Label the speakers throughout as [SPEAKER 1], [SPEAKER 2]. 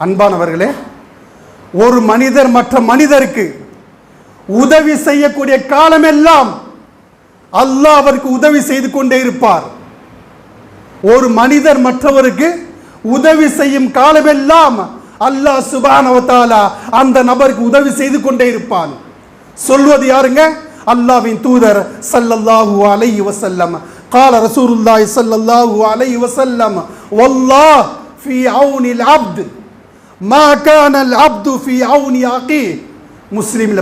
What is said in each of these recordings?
[SPEAKER 1] அன்பானவர்களே ஒரு மனிதர் மற்ற மனிதருக்கு உதவி செய்யக்கூடிய காலமெல்லாம் அல்லாஹ் அவருக்கு உதவி செய்து கொண்டே இருப்பார். ஒரு மனிதர் மற்றவருக்கு உதவி செய்யும் காலமெல்லாம் அல்லாஹ் சுபானவத்தாலா அந்த நபருக்கு உதவி செய்து கொண்டே இருப்பான். சொல்வது யாருங்க? அல்லாவின் தூதர் சல்லல்லாஹு அலை வசல்லம் கால ரசூருல்லாய் சல்லல்லாஹு அலை வசல்லம் வல்லா ஃபி அவுனில் அப்து. மா கானல் அப்து ஃபி அவுனி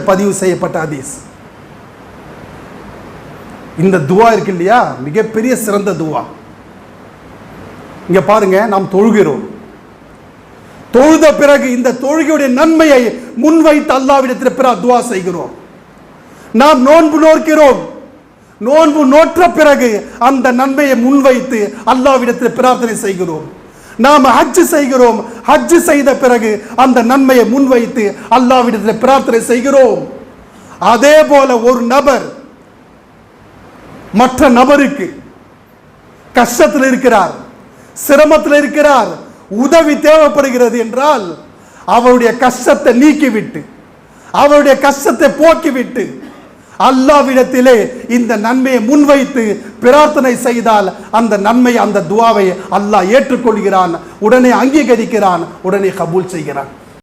[SPEAKER 1] பதிவு செய்யப்பட்ட ஹதீஸ். இந்த துவா இருக்கு இல்லையா? மிகப்பெரிய சிறந்த துவா. இங்க பாருங்க நாம் தொழுகிறோம். தொழுத பிறகு இந்த தொழுகையுடைய நன்மையை முன்வைத்து அல்லாவிடத்தில் பிற துவா செய்கிறோம். நாம் நோன்பு நோக்கிறோம். நோன்பு நோற்ற பிறகு அந்த நன்மையை முன்வைத்து அல்லாவிடத்தில் பிரார்த்தனை செய்கிறோம். நாம் ஹஜ் செய்கிறோம். ஹஜ் செய்த பிறகு அந்த நன்மையை முன்வைத்து அல்லாவிடத்தில் பிரார்த்தனை செய்கிறோம். அதே போல ஒரு நபர் மற்ற நபருக்கு கஷ்டத்தில் இருக்கிறார் சிரமத்தில் இருக்கிறார் உதவி தேவைப்படுகிறது என்றால் அவருடைய கஷ்டத்தை நீக்கிவிட்டு அவருடைய கஷ்டத்தை போக்கிவிட்டு அல்லாவிடத்திலே இந்த நன்மையை முன்வைத்து பிரார்த்தனை செய்தால் அந்த நன்மை அந்த துவாவை அல்லாஹ் ஏற்றுக்கொள்கிறான் உடனே அங்கீகரிக்கிறான் உடனே கபூல் செய்கிறான்.